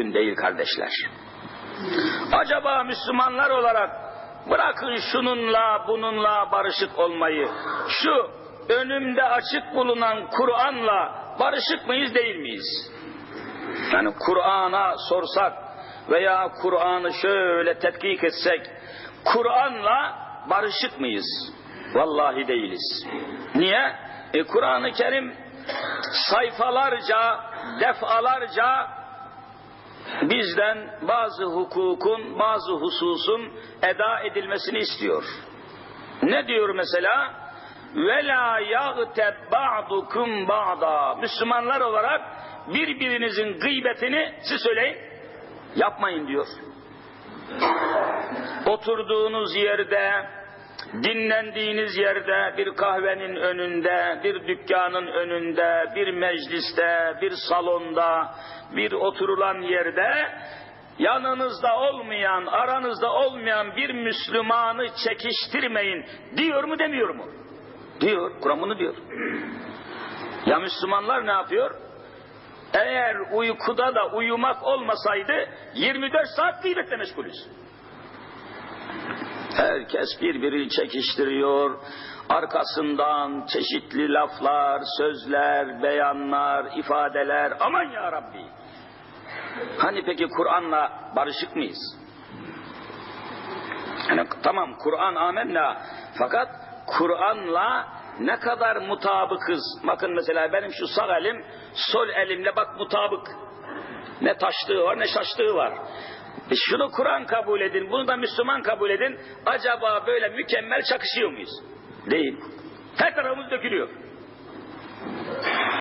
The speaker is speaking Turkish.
mümkün değil kardeşler. Acaba Müslümanlar olarak bırakın şununla bununla barışık olmayı, şu önümde açık bulunan Kur'an'la barışık mıyız değil miyiz? Yani Kur'an'a sorsak veya Kur'an'ı şöyle tetkik etsek, Kur'an'la barışık mıyız? Vallahi değiliz. Niye? E, Kur'an-ı Kerim sayfalarca, defalarca bizden bazı hukukun, bazı hususun eda edilmesini istiyor. Ne diyor mesela? La yagteb ba'dukum ba'da. Müslümanlar olarak birbirinizin gıybetini siz söyleyin yapmayın diyor. Oturduğunuz yerde, dinlendiğiniz yerde, bir kahvenin önünde, bir dükkanın önünde, bir mecliste, bir salonda, bir oturulan yerde yanınızda olmayan, aranızda olmayan bir Müslümanı çekiştirmeyin diyor mu demiyor mu? Diyor, Kur'an bunu diyor. Ya Müslümanlar ne yapıyor? Eğer uykuda da uyumak olmasaydı 24 saat gıybetle meşgulüz. Herkes birbirini çekiştiriyor. Arkasından çeşitli laflar, sözler, beyanlar, ifadeler. Aman ya Rabbi. Hani peki Kur'an'la barışık mıyız? Yani tamam Kur'an amenna fakat Kur'an'la ne kadar mutabıkız. Bakın mesela benim şu sağ elim sol elimle bak mutabık. Ne taştığı var ne şaştığı var. E şunu Kur'an kabul edin, bunu da Müslüman kabul edin. Acaba böyle mükemmel çakışıyor muyuz? Değil. Her tarafımız dökülüyor.